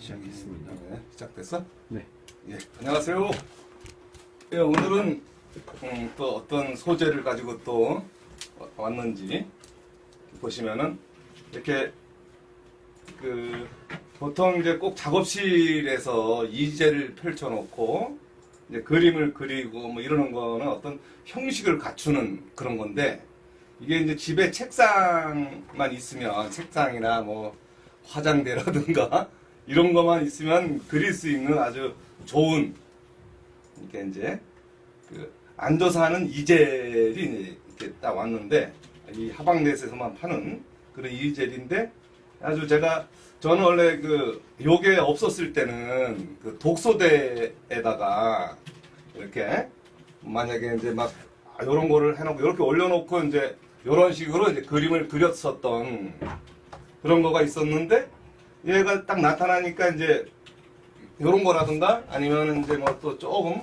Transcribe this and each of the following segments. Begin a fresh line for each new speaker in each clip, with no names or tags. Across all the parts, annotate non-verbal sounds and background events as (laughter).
시작했습니다.
네, 시작됐어?
네.
예, 안녕하세요. 예, 오늘은 음, 또 어떤 소재를 가지고 또 왔는지 보시면은 이렇게 그 보통 이제 꼭 작업실에서 이제를 펼쳐놓고 이제 그림을 그리고 뭐 이러는 거는 어떤 형식을 갖추는 그런 건데 이게 이제 집에 책상만 있으면 책상이나 뭐 화장대라든가 이런 것만 있으면 그릴 수 있는 아주 좋은 이렇게 이제 그 앉아서 하는 이젤이 이렇게 딱 왔는데 이 하방넷에서만 파는 그런 이젤인데 아주 제가 저는 원래 그 요게 없었을 때는 그 독소대에다가 이렇게 만약에 이제 막 이런 거를 해놓고 이렇게 올려놓고 이제 이런 식으로 이제 그림을 그렸었던 그런 거가 있었는데 얘가 딱 나타나니까 이제 이런 거라든가 아니면 이제 뭐 또 조금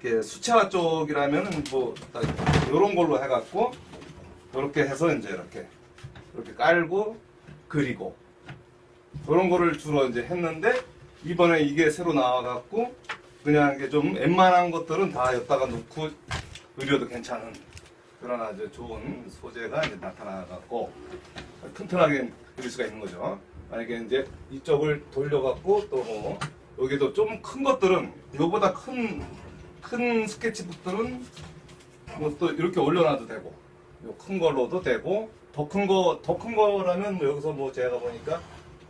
이렇게 수채화 쪽이라면은 뭐 이런 걸로 해갖고 이렇게 해서 이제 이렇게 이렇게 깔고 그리고 그런 거를 주로 이제 했는데 이번에 이게 새로 나와갖고 그냥 이게 좀 웬만한 것들은 다 여기다가 놓고 그려도 괜찮은 그런 아주 좋은 소재가 이제 나타나갖고 튼튼하게 그릴 수가 있는 거죠. 만약에 이제 이쪽을 돌려갖고 또 뭐 여기도 좀 큰 것들은 이거보다 큰 큰 스케치북들은 뭐 또 이렇게 올려놔도 되고 요 큰 걸로도 되고 더 큰 거 더 큰 거라면 뭐 여기서 뭐 제가 보니까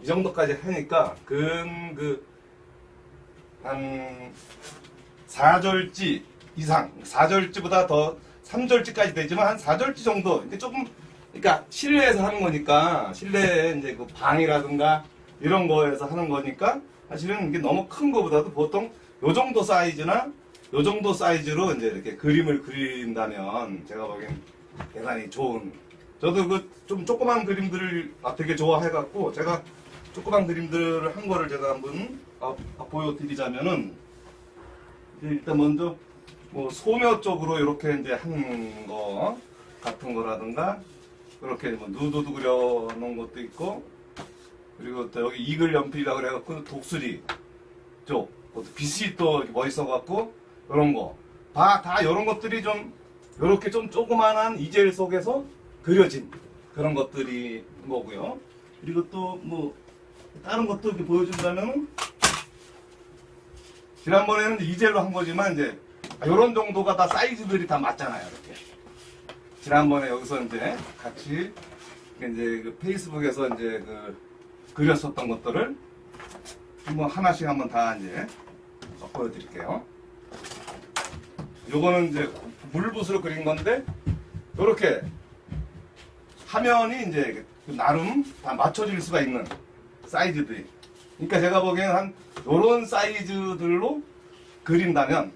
이 정도까지 하니까 근 그 한 4절지 이상 4절지보다 더 3절지까지 되지만 한 4절지 정도 이게 조금 그러니까 실내에서 하는 거니까 실내에 이제 그 방이라든가 이런 거에서 하는 거니까 사실은 이게 너무 큰 거보다도 보통 요 정도 사이즈나 요 정도 사이즈로 이제 이렇게 그림을 그린다면 제가 보기엔 대단히 좋은. 저도 그 좀 조그만 그림들을 아, 되게 좋아해갖고 제가 조그만 그림들을 한 거를 제가 한번 아, 아, 보여드리자면은 일단 먼저 뭐 소묘 쪽으로 이렇게 이제 한 거 같은 거라든가 이렇게 뭐 누드도 그려놓은 것도 있고 그리고 또 여기 이글 연필이라고 그래갖고 독수리 쪽 빛이 또 멋있어갖고 이런 거다다 이런 것들이 좀 이렇게 좀 조그만한 이젤 속에서 그려진 그런 것들이 뭐고요. 그리고 또 뭐 다른 것도 이렇게 보여준다면은 지난번에는 이젤로 한 거지만 이제 이런 정도가 다 사이즈들이 다 맞잖아요 이렇게 지난번에 여기서 이제 같이 이제 그 페이스북에서 이제 그 그렸었던 것들을 한번 하나씩 한번 다 이제 보여드릴게요. 요거는 이제 물붓으로 그린 건데 요렇게 화면이 이제 나름 다 맞춰질 수가 있는 사이즈들이. 그러니까 제가 보기에는 한 요런 사이즈들로 그린다면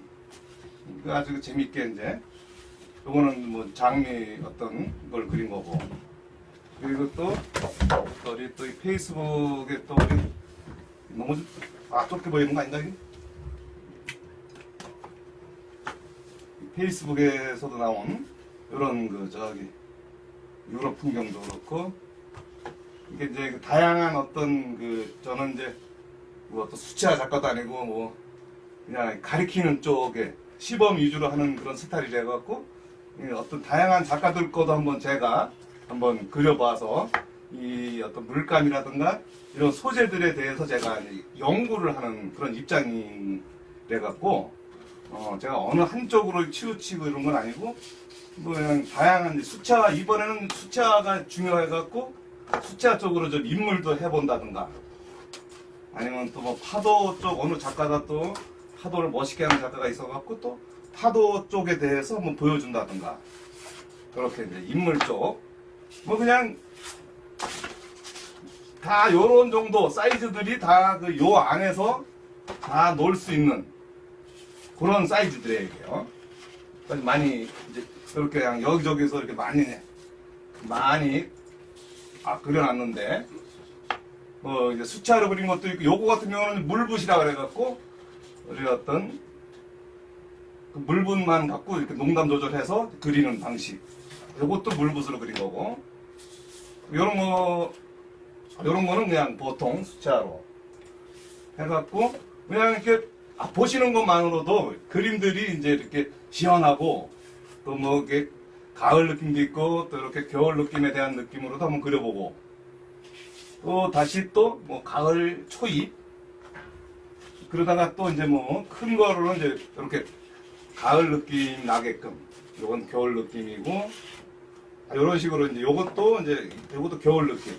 그 아주 재밌게 이제 요거는 뭐 장미 어떤 걸 그린 거고 그리고 또, 또 우리 또 이 페이스북에 또 우리 너무 아 좁게 보이는 거 아닌가 이게? 이 페이스북에서도 나온 이런 그 저기 유럽 풍경도 그렇고 이게 이제 그 다양한 어떤 그 저는 이제 뭐 어떤 수치화 작가도 아니고 뭐 그냥 가리키는 쪽에 시범 위주로 하는 그런 스타일이라 갖고 이 어떤 다양한 작가들 거도 한번 제가 한번 그려봐서 이 어떤 물감이라든가 이런 소재들에 대해서 제가 연구를 하는 그런 입장이 돼갖고 어 제가 어느 한쪽으로 치우치고 이런 건 아니고 뭐 그냥 다양한 수채화 이번에는 수채화가 중요해갖고 수채화 쪽으로 좀 인물도 해본다든가 아니면 또 뭐 파도 쪽 어느 작가가 또 파도를 멋있게 하는 작가가 있어갖고 또 파도 쪽에 대해서 한번 보여준다든가. 그렇게 이제 인물 쪽. 뭐 그냥 다 요런 정도 사이즈들이 다 그 요 안에서 다 놓을 수 있는 그런 사이즈들이에요. 그래서 많이 이제 그렇게 그냥 여기저기서 이렇게 많이 많이 아 그려놨는데. 뭐 이제 수채화로 그린 것도 있고 요거 같은 경우는 물붓이라 그래갖고 우리 어떤 그 물붓만 갖고 이렇게 농담 조절해서 그리는 방식. 요것도 물붓으로 그린 거고. 요런 거, 요런 거는 그냥 보통 수채화로. 해갖고 그냥 이렇게 아, 보시는 것만으로도 그림들이 이제 이렇게 시원하고 또 뭐 이렇게 가을 느낌도 있고 또 이렇게 겨울 느낌에 대한 느낌으로도 한번 그려보고 또 다시 또 뭐 가을 초입 그러다가 또 이제 뭐 큰 거로는 이제 이렇게 가을 느낌 나게끔 요건 겨울 느낌이고 이런 식으로 이제 요것도 이제 요것도 겨울 느낌.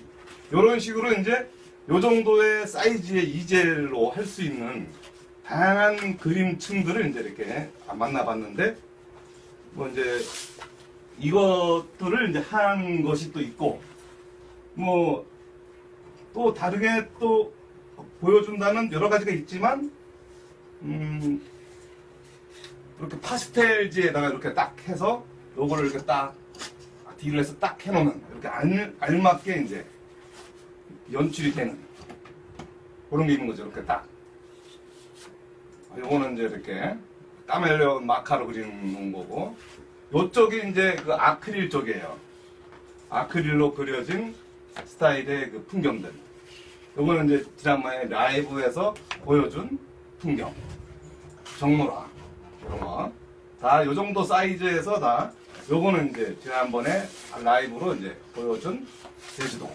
요런 식으로 이제 요 정도의 사이즈의 이젤로 할 수 있는 다양한 그림층들을 이제 이렇게 만나봤는데 뭐 이제 이것들을 이제 한 것이 또 있고 뭐 또 다르게 또 보여준다는 여러 가지가 있지만 음 이렇게 파스텔지에다가 이렇게 딱 해서 요거를 이렇게 딱 딜을 해서 딱 해놓는 이렇게 알, 알맞게 이제 연출이 되는 그런 게 있는 거죠. 이렇게 딱. 아, 요거는 이제 이렇게 까멜레온 마카로 그리는 거고. 요쪽이 이제 그 아크릴 쪽이에요. 아크릴로 그려진 스타일의 그 풍경들. 요거는 이제 지난번에 라이브에서 보여준 풍경. 정로라 이런 거. 다 요 정도 사이즈에서 다 요거는 이제 지난번에 라이브로 이제 보여준 제주도.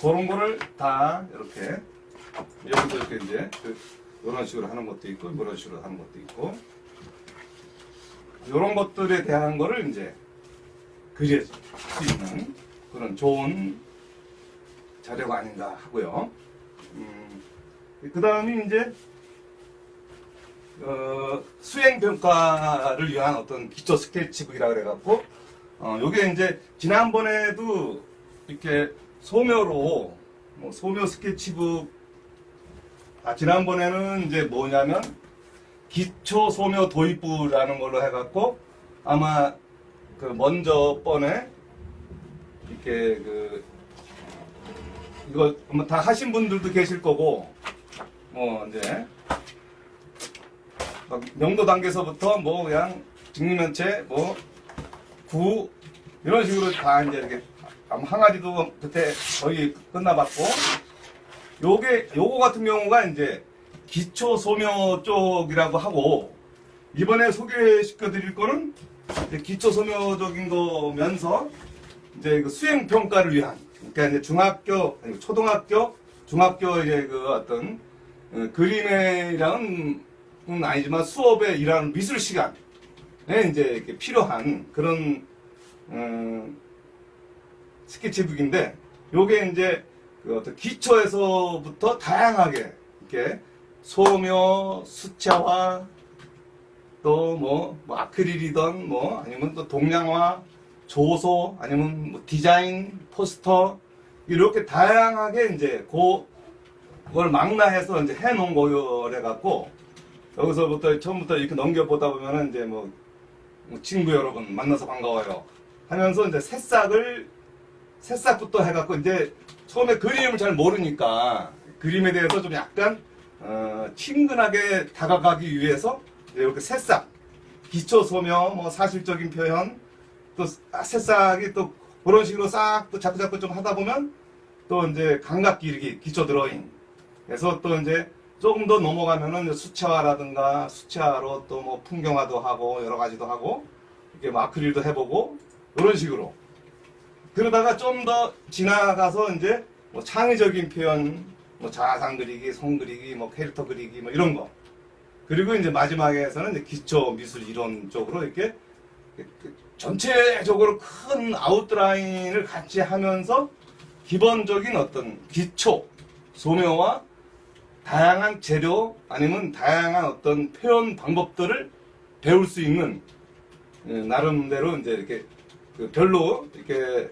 그런 거를 다 이렇게 여기도 이렇게 이제 그 이런 식으로 하는 것도 있고 이런 식으로 하는 것도 있고 이런 것들에 대한 거를 이제 그릴 수 있는 그런 좋은 자료가 아닌가 하고요. 음, 그 다음이 이제 어, 수행 평가를 위한 어떤 기초 스케치북이라 그래갖고 어, 요게 이제 지난번에도 이렇게 소묘로 뭐 소묘 스케치북 아 지난번에는 이제 뭐냐면 기초 소묘 도입부라는 걸로 해갖고 아마 그 먼저 번에 이렇게 그 이거 뭐다 하신 분들도 계실 거고 뭐 이제 막 명도 단계에서부터 뭐 그냥 직립면체 뭐 구 이런 식으로 다 이제 이렇게 항아리도 그때 거의 끝나봤고 요게 요거 같은 경우가 이제 기초 소묘 쪽이라고 하고 이번에 소개시켜 드릴 거는 기초 소묘적인 거면서 이제 그 수행 평가를 위한 그러니까 이제 중학교 초등학교 중학교 이제 그 어떤 어, 그림이랑 은은 아니지만 수업에 일하는 미술 시간에 이제 필요한 그런 음, 스케치북인데 요게 이제 그 어떤 기초에서부터 다양하게 이렇게 소묘, 수채화 또뭐 아크릴이던 뭐 아니면 또 동양화, 조소 아니면 뭐 디자인, 포스터 이렇게 다양하게 이제 그 그걸 망라해서 이제 해놓은 거래 갖고 여기서부터 처음부터 이렇게 넘겨보다 보면은 이제 뭐, 뭐 친구 여러분 만나서 반가워요 하면서 이제 새싹을 새싹부터 해갖고 이제 처음에 그림을 잘 모르니까 그림에 대해서 좀 약간 어, 친근하게 다가가기 위해서 이렇게 새싹 기초 소묘 뭐 사실적인 표현 또 새싹이 또 그런 식으로 싹 또 자꾸 자꾸 좀 하다 보면 또 이제 감각 기르기 기초 드로잉. 그래서 또 이제 조금 더 넘어가면은 수채화라든가 수채화로 또 뭐 풍경화도 하고 여러 가지도 하고 이렇게 뭐 아크릴도 해보고 이런 식으로. 그러다가 좀 더 지나가서 이제 뭐 창의적인 표현 뭐 자상 그리기, 성 그리기, 뭐 캐릭터 그리기 뭐 이런 거. 그리고 이제 마지막에서는 이제 기초 미술 이론 쪽으로 이렇게 전체적으로 큰 아웃라인을 같이 하면서 기본적인 어떤 기초 소묘와 다양한 재료 아니면 다양한 어떤 표현 방법들을 배울 수 있는 예, 나름대로 이제 이렇게 그 별로 이렇게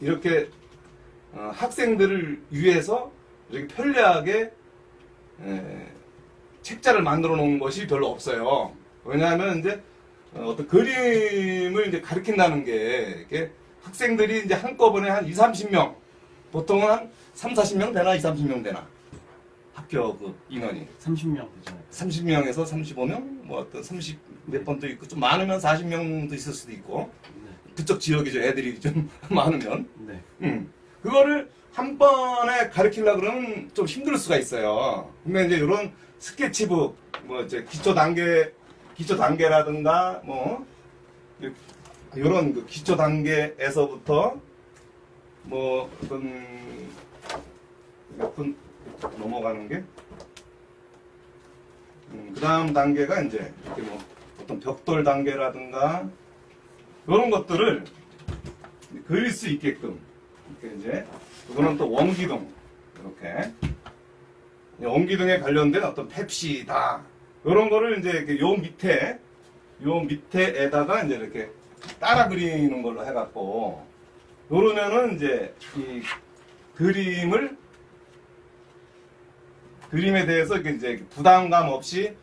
이렇게 어, 학생들을 위해서 이렇게 편리하게 에, 책자를 만들어 놓은 것이 별로 없어요. 왜냐하면 이제 어, 어떤 그림을 이제 가르친다는 게 이렇게 학생들이 이제 한꺼번에 한 2, 30명 보통은 한 3, 40명 되나 2, 30명 되나 학교 그 인원이
30명 되잖아요.
30명에서 35명 뭐 어떤 30 몇 번도 있고 좀 많으면 40명도 있을 수도 있고
네.
그쪽 지역이죠 애들이 좀 (laughs) 많으면
네.
음. 그거를 한 번에 가르치려 그러면 좀 힘들 수가 있어요. 근데 이제 이런 스케치북, 뭐 이제 기초 단계, 기초 단계라든가 뭐 이런 그 기초 단계에서부터 뭐 어떤 몇분 넘어가는 게, 음, 그 다음 단계가 이제 이렇게 뭐 어떤 벽돌 단계라든가 이런 것들을 그릴 수 있게끔 이렇게 이제 이거는 또 원기둥 이렇게. 원기둥에 관련된 어떤 펩시다. 이런 거를 이제 이렇게 요 밑에 요 밑에에다가 이제 이렇게 따라 그리는 걸로 해갖고 요러면은 이제 이 그림을 그림에 대해서 이렇게 이제 부담감 없이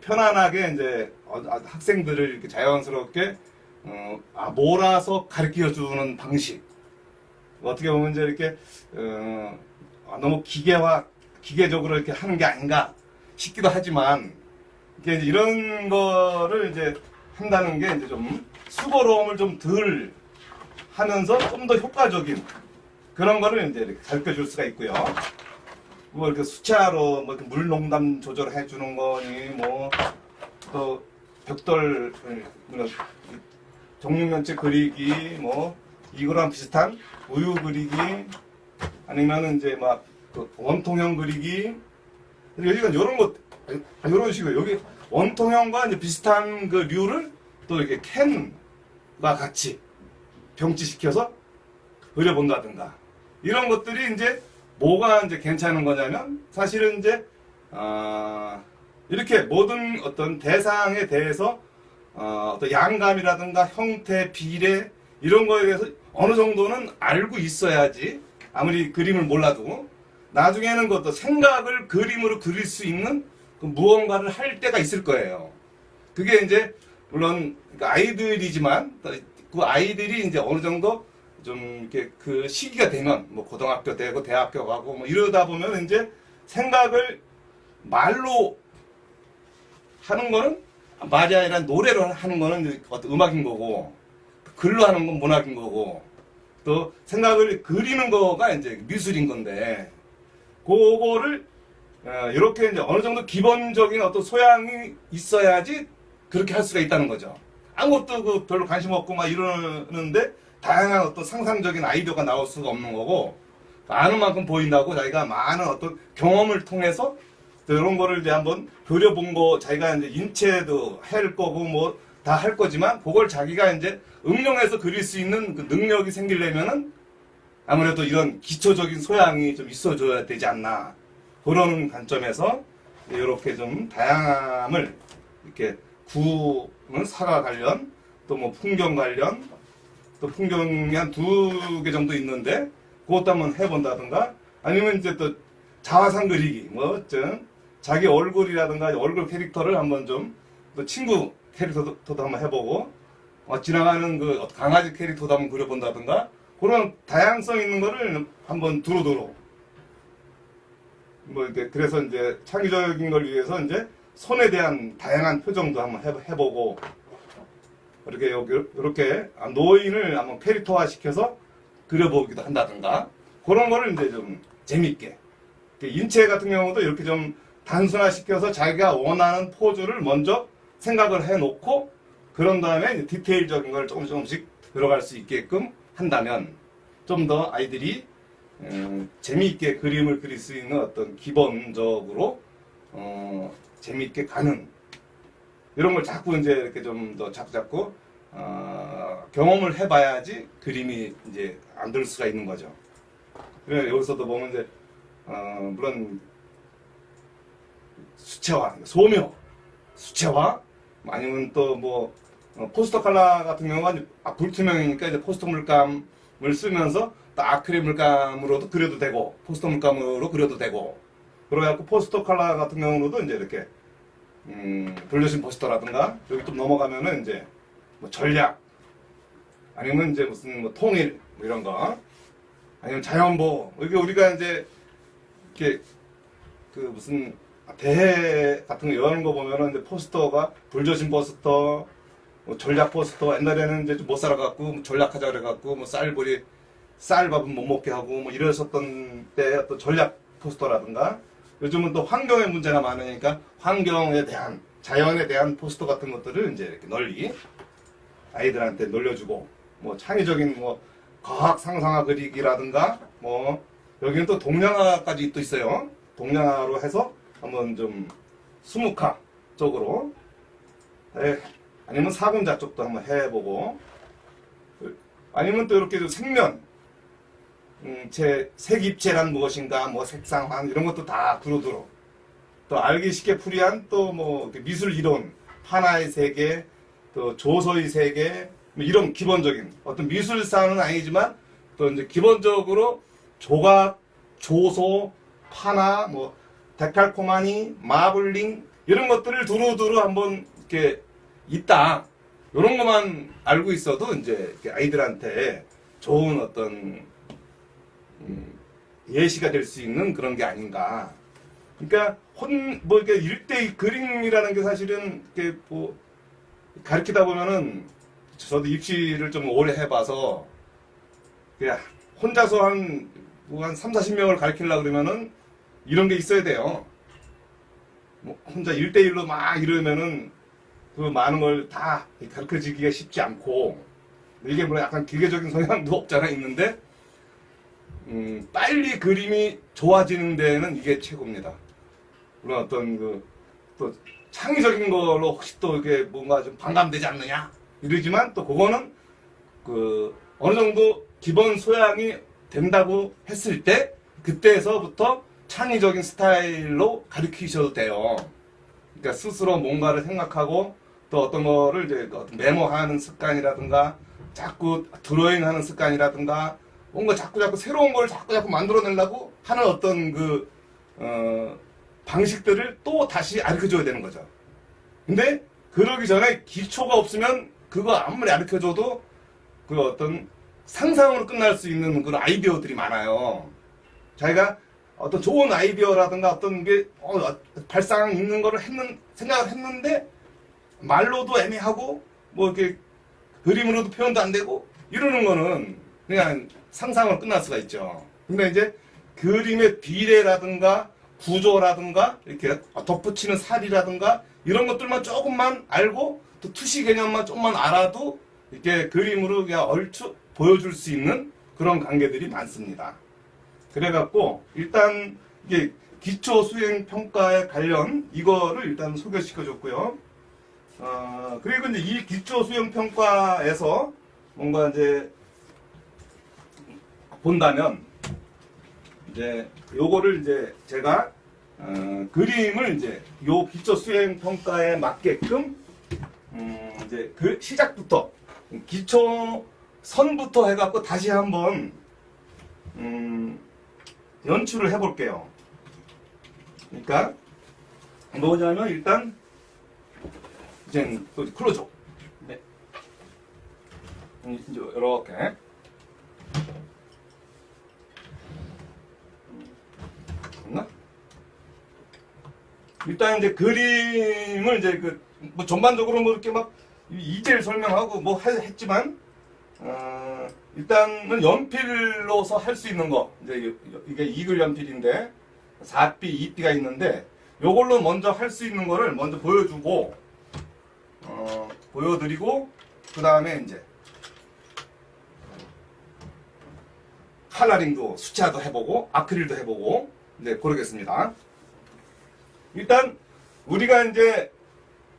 편안하게 이제 어- 아, 학생들을 이렇게 자연스럽게 어, 아, 몰아서 가르쳐 주는 방식. 어떻게 보면 이제 이렇게 어, 아, 너무 기계화 기계적으로 이렇게 하는 게 아닌가 싶기도 하지만 이게 이런 거를 이제 한다는 게 이제 좀 수고로움을 좀 덜 하면서 좀 더 효과적인 그런 거를 이제 가르쳐 줄 수가 있고요. 뭐 이렇게 수채화로 뭐 이렇게 물 농담 조절해 주는 거니 뭐또 벽돌 뭐 정육면체 그리기 뭐 이거랑 비슷한 우유 그리기 아니면은 이제 막 그 원통형 그리기 여기가 이런 것 이런 식으로 여기 원통형과 이제 비슷한 그 류를 또 이렇게 캔과 같이 병치시켜서 그려본다든가. 이런 것들이 이제 뭐가 이제 괜찮은 거냐면 사실은 이제 아 이렇게 모든 어떤 대상에 대해서 어, 어떤 양감이라든가 형태, 비례 이런 거에 대해서 어느 정도는 알고 있어야지 아무리 그림을 몰라도 나중에는 그 어떤 생각을 그림으로 그릴 수 있는 그 무언가를 할 때가 있을 거예요. 그게 이제 물론 그 아이들이지만 그 아이들이 이제 어느 정도 좀 이렇게 그 시기가 되면 뭐 고등학교 되고 대학교 가고 뭐 이러다 보면 이제 생각을 말로 하는 거는 말이 아니라 노래로 하는 거는 어떤 음악인 거고 글로 하는 건 문학인 거고 또 생각을 그리는 거가 이제 미술인 건데 그거를 어, 이렇게 이제 어느 정도 기본적인 어떤 소양이 있어야지 그렇게 할 수가 있다는 거죠. 아무것도 그 별로 관심 없고 막 이러는데 다양한 어떤 상상적인 아이디어가 나올 수가 없는 거고 많은 만큼 보인다고 자기가 많은 어떤 경험을 통해서 이런 거를 이제 한번 그려본 거 자기가 이제 인체도 할 거고 뭐 다 할 거지만 그걸 자기가 이제 응용해서 그릴 수 있는 그 능력이 생기려면은 아무래도 이런 기초적인 소양이 좀 있어줘야 되지 않나. 그런 관점에서 이렇게 좀 다양함을 이렇게 구는 사과 관련 또 뭐 풍경 관련 또 풍경이 한 두 개 정도 있는데 그것도 한번 해본다든가 아니면 이제 또 자화상 그리기 뭐좀 자기 얼굴이라든가 얼굴 캐릭터를 한번 좀 또 친구 캐릭터도 한번 해보고 어, 지나가는 그 강아지 캐릭터도 한번 그려본다든가 그런 다양성 있는 거를 한번 두루두루. 뭐 이렇게 그래서 이제 창의적인 걸 위해서 이제 손에 대한 다양한 표정도 한번 해- 해보고 이렇게 요- 이렇게 노인을 한번 캐릭터화 시켜서 그려보기도 한다든가. 그런 거를 이제 좀 재밌게. 인체 같은 경우도 이렇게 좀 단순화 시켜서 자기가 원하는 포즈를 먼저 생각을 해놓고 그런 다음에 디테일적인 걸 조금 조금씩 들어갈 수 있게끔 한다면 좀 더 아이들이 음, 재미있게 그림을 그릴 수 있는 어떤 기본적으로 어, 재미있게 가는 이런 걸 자꾸 이제 이렇게 좀 더 자꾸 자꾸 어, 경험을 해봐야지 그림이 이제 안 들 수가 있는 거죠. 그래 여기서도 보면 이제 어, 물론 수채화, 소묘, 수채화 아니면 또뭐 포스터 컬러 같은 경우가 아, 불투명이니까 이제 포스터 물감을 쓰면서 또 아크릴 물감으로도 그려도 되고 포스터 물감으로 그려도 되고 그래갖고 포스터 컬러 같은 경우로도 이제 이렇게 음, 돌려진 포스터라든가 여기 좀 넘어가면은 이제 뭐 전략 아니면 이제 무슨 뭐 통일 뭐 이런 거 아니면 자연보호 이게 우리가 이제 이렇게 그 무슨 대회 같은 거 여는 거 보면은 이제 포스터가 불조심 포스터 뭐 전략 포스터 옛날에는 이제 좀 못 살아갖고 뭐 전략하자 그래갖고 뭐 쌀벌이 쌀밥은 못 먹게 하고 뭐 이러셨던 때 어떤 전략 포스터라든가 요즘은 또 환경의 문제가 많으니까 환경에 대한 자연에 대한 포스터 같은 것들을 이제 이렇게 널리 아이들한테 놀려주고 뭐 창의적인 뭐 과학 상상화 그리기라든가 뭐 여기는 또 동양화까지 또 있어요. 동양화로 해서 한번 좀 수묵화 쪽으로 에, 아니면 사군자 쪽도 한번 해보고 아니면 또 이렇게 좀 생면 음, 제 색입체란 무엇인가 뭐 색상황 이런 것도 다 두루두루 또 알기 쉽게 풀이한 또 뭐 미술 이론 하나의 세계 또 조서의 세계 뭐 이런 기본적인 어떤 미술사는 아니지만 또 이제 기본적으로 조각, 조소, 파나, 뭐 데칼코마니, 마블링 이런 것들을 두루두루 한번 이렇게 있다. 이런 것만 알고 있어도 이제 아이들한테 좋은 어떤 음, 예시가 될 수 있는 그런 게 아닌가. 그러니까 혼, 뭐 이렇게 일대 그림이라는 게 사실은 이렇게 뭐 가르치다 보면은 저도 입시를 좀 오래 해봐서 그냥 혼자서 한, 뭐한 3, 40명을 가르치려고 그러면은 이런 게 있어야 돼요. 뭐 혼자 1대1로 막 이러면은 그 많은 걸 다 가르쳐 주기가 쉽지 않고 이게 뭐 약간 기계적인 성향도 없잖아 있는데 음, 빨리 그림이 좋아지는 데는 이게 최고입니다. 물론 어떤 그 또 창의적인 걸로 혹시 또 이게 뭔가 좀 반감되지 않느냐 이러지만 또 그거는 그 어느 정도 기본 소양이 된다고 했을 때 그때서부터 창의적인 스타일로 가르치셔도 돼요. 그러니까 스스로 뭔가를 생각하고 또 어떤 거를 이제 어떤 메모하는 습관이라든가 자꾸 드로잉하는 습관이라든가 뭔가 자꾸 자꾸 새로운 걸 자꾸 자꾸 만들어내려고 하는 어떤 그 어, 방식들을 또 다시 가르쳐줘야 되는 거죠. 근데 그러기 전에 기초가 없으면 그거 아무리 가르쳐줘도 그 어떤 상상으로 끝날 수 있는 그런 아이디어들이 많아요. 자기가 어떤 좋은 아이디어라든가 어떤 게 어, 발상 있는 거를 했는 생각을 했는데 말로도 애매하고 뭐 이렇게 그림으로도 표현도 안 되고 이러는 거는 그냥 상상으로 끝날 수가 있죠. 근데 이제 그림의 비례라든가 구조라든가 이렇게 덧붙이는 살이라든가 이런 것들만 조금만 알고 또 투시 개념만 조금만 알아도 이렇게 그림으로 그냥 얼추 보여줄 수 있는 그런 관계들이 많습니다. 그래갖고 일단 이게 기초 수행 평가에 관련 이거를 일단 소개시켜 줬고요. 어, 그리고 이제 이 기초 수행 평가에서 뭔가 이제 본다면 이제 요거를 이제 제가 어, 그림을 이제 요 기초 수행 평가에 맞게끔 음, 이제 그 시작부터 기초 선부터 해갖고 다시 한번 음, 연출을 해볼게요. 그러니까 뭐냐면 일단 이제 또 클로즈. 네. 음, 이제 이렇게. 됐나? 일단 이제 그림을 이제 그 뭐 전반적으로 뭐 이렇게 막 이제를 설명하고 뭐 하- 했지만 어, 일단은 연필로서 할 수 있는 거 이제 이- 이게 이글 연필인데 4B, 2B가 있는데 요걸로 먼저 할 수 있는 거를 먼저 보여주고 어, 보여드리고 그 다음에 이제 칼라링도 수채화도 해보고 아크릴도 해보고 이제 고르겠습니다. 일단 우리가 이제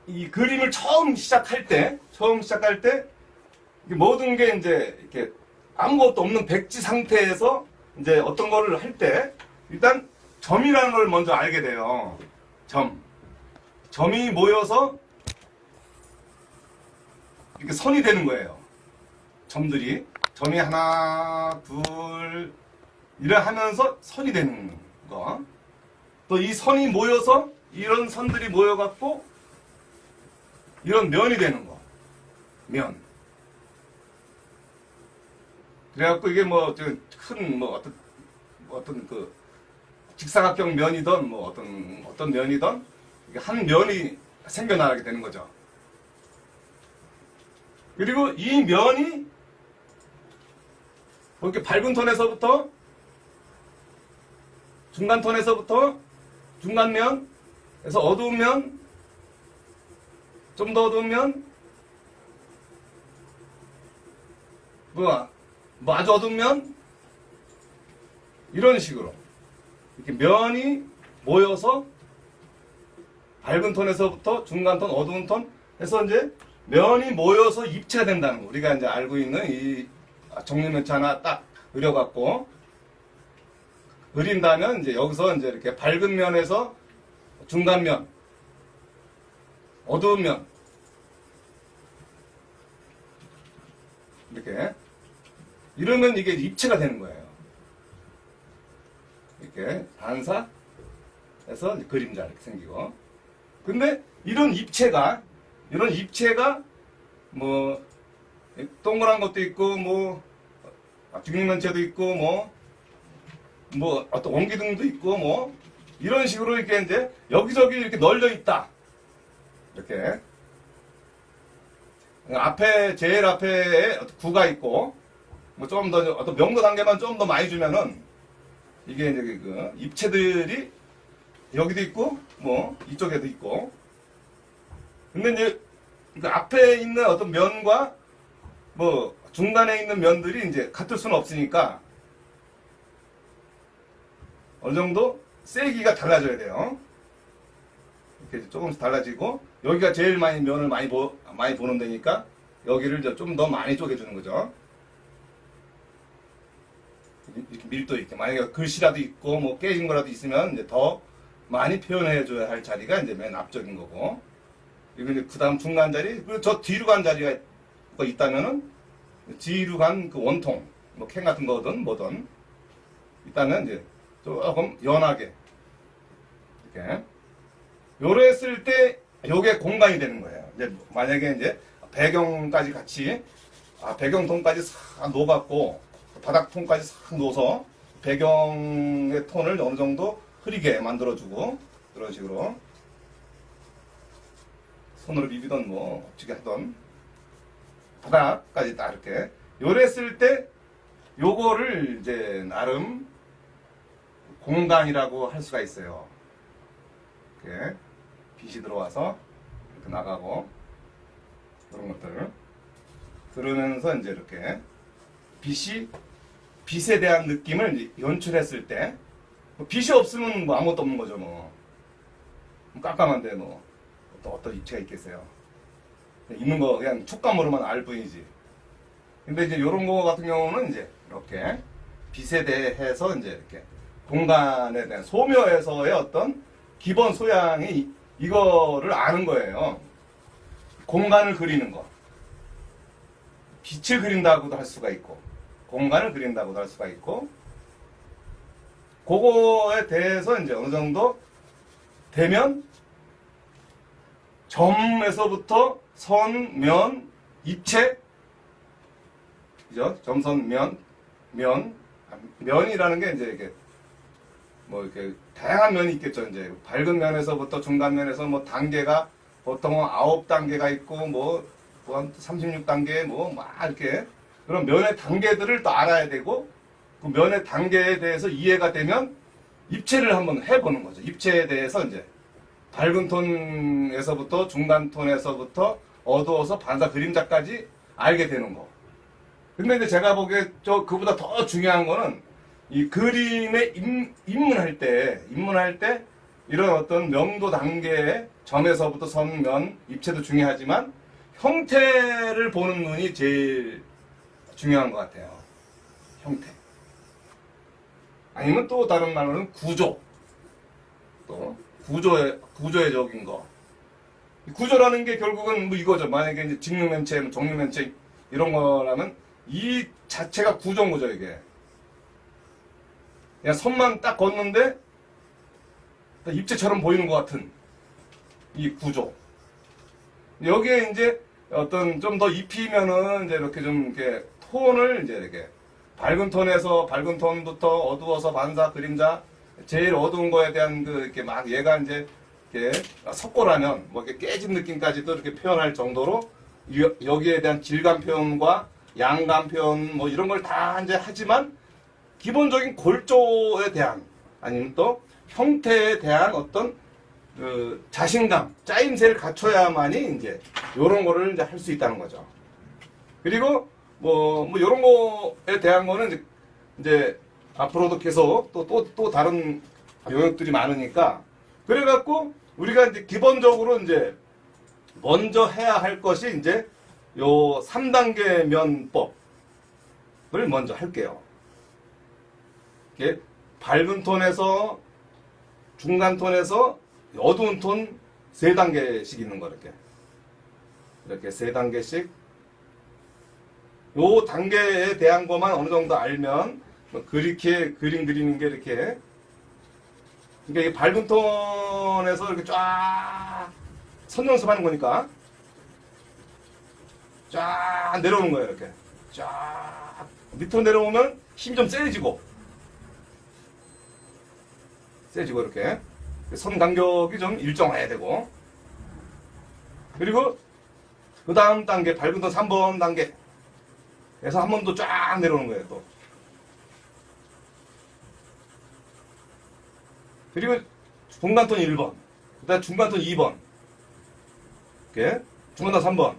이 그림을 처음 시작할 때 처음 시작할 때 모든 게 이제 이렇게 아무것도 없는 백지 상태에서 이제 어떤 거를 할 때 일단 점이라는 걸 먼저 알게 돼요. 점. 점이 모여서 이렇게 선이 되는 거예요. 점들이. 점이 하나, 둘, 이래 하면서 선이 되는 거. 또 이 선이 모여서 이런 선들이 모여갖고 이런 면이 되는 거. 면. 그래갖고 이게 뭐, 큰, 뭐, 어떤, 뭐 어떤 그, 직사각형 면이든, 뭐, 어떤, 어떤 이게 한 면이 생겨나게 되는 거죠. 그리고 이 면이, 그렇게 밝은 톤에서부터 중간 톤에서부터 중간면에서 어두운 면, 좀 더 어두운 면, 뭐, 뭐 아주 어두운 면, 이런 식으로. 이렇게 면이 모여서 밝은 톤에서부터 중간 톤, 어두운 톤 해서 이제 면이 모여서 입체가 된다는 거. 우리가 이제 알고 있는 이 정리면체 하나 딱 그려갖고 그린다면 이제 여기서 이제 이렇게 밝은 면에서 중간 면, 어두운 면 이렇게 이러면 이게 입체가 되는 거예요. 이렇게 반사해서 그림자 이렇게 생기고. 근데 이런 입체가 이런 입체가 뭐 동그란 것도 있고 뭐 중립면체도 있고 뭐 뭐 어떤 원기둥도 있고 뭐 이런 식으로 이렇게 이제 여기저기 이렇게 널려 있다. 이렇게 앞에 제일 앞에 구가 있고 뭐 좀 더 어떤 명도 단계만 좀 더 많이 주면은 이게 이제 그 입체들이 여기도 있고 뭐 이쪽에도 있고 근데 이제 그 앞에 있는 어떤 면과 뭐 중간에 있는 면들이 이제 같을 수는 없으니까 어느 정도 세기가 달라져야 돼요. 이렇게 조금씩 달라지고 여기가 제일 많이 면을 많이 보 많이 보는 데니까 여기를 좀 더 많이 쪼개주는 거죠. 이렇게 밀도 있게 만약에 글씨라도 있고 뭐 깨진 거라도 있으면 이제 더 많이 표현해줘야 할 자리가 이제 맨 앞쪽인 거고 이거 이제 그 다음 중간 자리 그리고 저 뒤로 간 자리가 있다면은 뒤로 간 그 원통 뭐 캔 같은 거든 뭐든 있다면 이제 조금 연하게. 이렇게. 요래 했을 때 요게 공간이 되는 거예요. 이제 만약에 이제 배경까지 같이 아 배경톤까지 싹 녹았고 바닥톤까지 싹 놓아서 배경의 톤을 어느 정도 흐리게 만들어주고 이런 식으로. 손으로 비비던 뭐 어떻게 하던 바닥까지 딱 이렇게. 요랬을 때 요거를 이제 나름 공간이라고 할 수가 있어요. 이렇게 빛이 들어와서 이렇게 나가고 그런 것들. 들으면서 이제 이렇게 빛이 빛에 대한 느낌을 연출했을 때 뭐 빛이 없으면 뭐 아무것도 없는 거죠 뭐. 깜깜한데 뭐 또 어떤 입체가 있겠어요. 있는 거 그냥 촉감으로만 알 뿐이지. 근데 이제 이런 거 같은 경우는 이제 이렇게 빛에 대해서 이제 이렇게 공간에 대한 소묘에서의 어떤 기본 소양이 이- 이거를 아는 거예요 공간을 그리는 거 빛을 그린다고도 할 수가 있고 공간을 그린다고도 할 수가 있고 그거에 대해서 이제 어느 정도 되면 점에서부터 선, 면, 입체 그죠? 점선, 면, 면, 아, 면이라는 게 이제 이렇게 뭐 이렇게 다양한 면이 있겠죠. 이제 밝은 면에서부터 중간 면에서 뭐 단계가 보통 아홉 단계가 있고 뭐, 뭐한 36단계 뭐 막 이렇게 그런 면의 단계들을 또 알아야 되고 그 면의 단계에 대해서 이해가 되면 입체를 한번 해보는 거죠. 입체에 대해서 이제 밝은 톤에서부터 중간 톤에서부터 어두워서 반사 그림자까지 알게 되는 거. 근데 이제 제가 보기에 저 그보다 더 중요한 거는 이 그림에 입, 입문할 때 입문할 때 이런 어떤 명도 단계의 점에서부터 선면 입체도 중요하지만 형태를 보는 눈이 제일 중요한 것 같아요. 형태. 아니면 또 다른 말로는 구조. 또 구조의 구조의적인 거. 이 구조라는 게 결국은 뭐 이거죠. 만약에 이제 직육면체, 뭐 이런 거라면 이 자체가 구조인 거죠 이게. 그냥 선만 딱 걷는데 딱 입체처럼 보이는 것 같은 이 구조. 여기에 이제 어떤 좀 더 입히면은 이제 이렇게 좀 이렇게 톤을 이제 이렇게 밝은 톤에서 밝은 톤부터 어두워서 반사 그림자 제일 어두운 거에 대한 그 이렇게 막 얘가 이제 이렇게 석고라면 뭐 이렇게 깨진 느낌까지도 이렇게 표현할 정도로 여- 여기에 대한 질감 표현과 양감 표현 뭐 이런 걸 다 이제 하지만 기본적인 골조에 대한 아니면 또 형태에 대한 어떤 그 자신감, 짜임새를 갖춰야만이 이제 요런 거를 이제 할 수 있다는 거죠. 그리고 뭐, 뭐, 요런 거에 대한 거는 이제, 이제 앞으로도 계속 또, 또, 또 다른 영역들이 많으니까. 그래갖고 우리가 이제 기본적으로 이제 먼저 해야 할 것이 이제 요 3단계 면법을 먼저 할게요. 이게 밝은 톤에서 중간 톤에서 어두운 톤 세 단계씩 있는 거 이렇게. 이렇게 세 단계씩. 요 단계에 대한 것만 어느 정도 알면 뭐 그렇게 그림 그리는 게 이렇게. 그러니까 이 밝은 톤에서 이렇게 쫙 선연습하는 거니까 쫙 내려오는 거예요 이렇게. 쫙 밑으로 내려오면 힘이 좀 세지고 세지고 이렇게 선 간격이 좀 일정해야 되고 그리고 그 다음 단계 밝은 톤 3번 단계 그래서 한 번 더 쫙 내려오는 거예요, 또. 그리고 중간톤 1번, 그 다음 중간톤 2번, 이렇게, 중간톤 3번.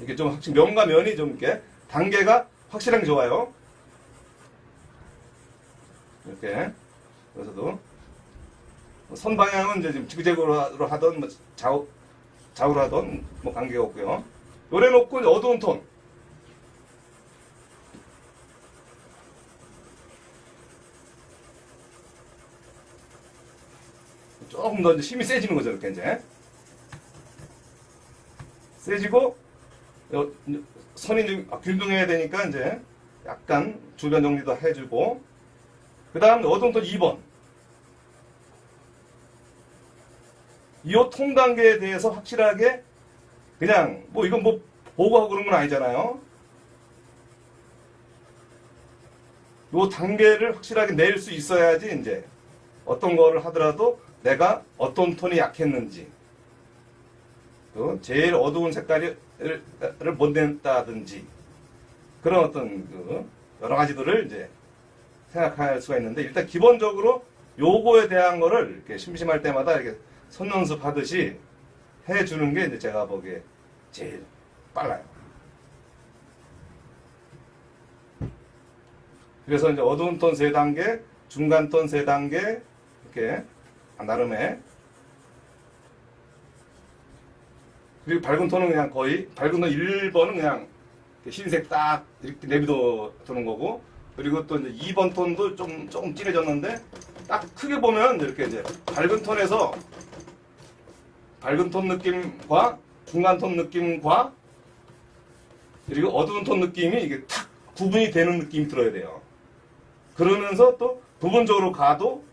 이게 좀 확실히 면과 면이 좀 이렇게 단계가 확실한 게 좋아요. 이렇게. 그래서도 선 방향은 이제 지금 지그재그로 하던 뭐 좌우 좌우로 하던 뭐 관계가 없고요. 요래 놓고 어두운 톤. 조금 더 이제 힘이 세지는 거죠, 이렇게 이제. 세지고, 요- 선이 좀 균등해야 되니까 이제 약간 주변 정리도 해주고, 그 다음 톤 2번. 이 통단계에 대해서 확실하게 그냥 뭐 이건 뭐 보고하고 그런 건 아니잖아요. 요 단계를 확실하게 낼 수 있어야지 이제 어떤 거를 하더라도 내가 어떤 톤이 약했는지 또 제일 어두운 색깔을 못 냈다든지 그런 어떤 그 여러 가지들을 이제 생각할 수가 있는데 일단 기본적으로 요거에 대한 거를 이렇게 심심할 때마다 이렇게 손 연습하듯이 해주는 게 이제 제가 보기에 제일 빨라요. 그래서 이제 어두운 톤세 단계, 중간 톤세 단계, 이렇게 나름의 그리고 밝은 톤은 그냥 거의 밝은 톤 1번은 그냥 흰색 딱 이렇게 내비둬 두는 거고 그리고 또 이제 2번 톤도 좀 조금 진해졌는데 딱 크게 보면 이렇게 이제 밝은 톤에서 밝은 톤 느낌과 중간 톤 느낌과 그리고 어두운 톤 느낌이 이게 탁 구분이 되는 느낌이 들어야 돼요. 그러면서 또 부분적으로 가도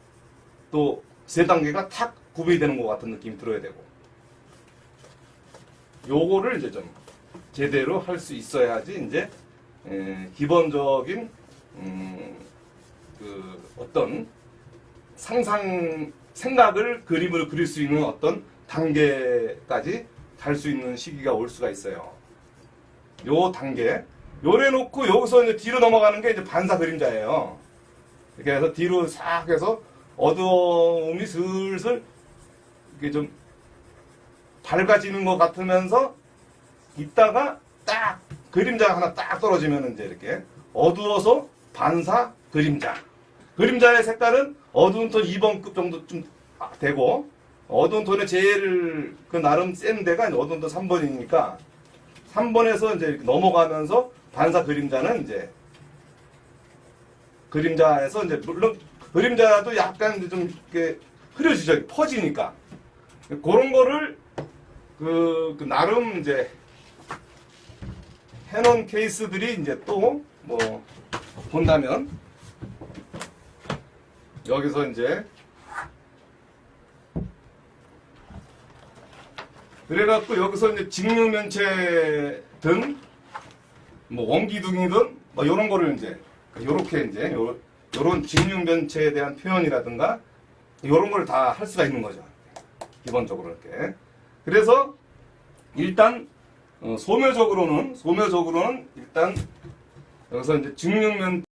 또 세 단계가 탁 구분이 되는 것 같은 느낌이 들어야 되고 요거를 이제 좀 제대로 할 수 있어야지 이제 에, 기본적인 음, 그 어떤 상상 생각을 그림을 그릴 수 있는 어떤 단계까지 갈 수 있는 시기가 올 수가 있어요. 요 단계 요래 놓고 여기서 이제 뒤로 넘어가는 게 이제 반사 그림자예요. 이렇게 해서 뒤로 싹 해서 어두움이 슬슬 이렇게 좀 밝아지는 것 같으면서 있다가 딱 그림자가 하나 딱 떨어지면 이제 이렇게 어두워서 반사 그림자. 그림자의 색깔은 어두운 톤 2번급 정도 좀 되고 어두운 톤의 제일 그 나름 센 데가 어두운 톤 3번이니까 3번에서 이제 넘어가면서 반사 그림자는 이제 그림자에서 이제 물론 그림자도 약간 좀 이렇게 흐려지죠. 퍼지니까. 그런 거를 그, 그 나름 이제 해놓은 케이스들이 이제 또뭐 본다면 여기서 이제 그래갖고 여기서 이제 직류면체든 뭐 원기둥이든 뭐 이런 거를 이제 요렇게 이제 요, 요런 직류면체에 대한 표현이라든가 요런 걸 다 할 수가 있는 거죠. 기본적으로 이렇게. 그래서 일단 어, 소묘적으로는 소묘적으로는 일단 여기서 이제 증육면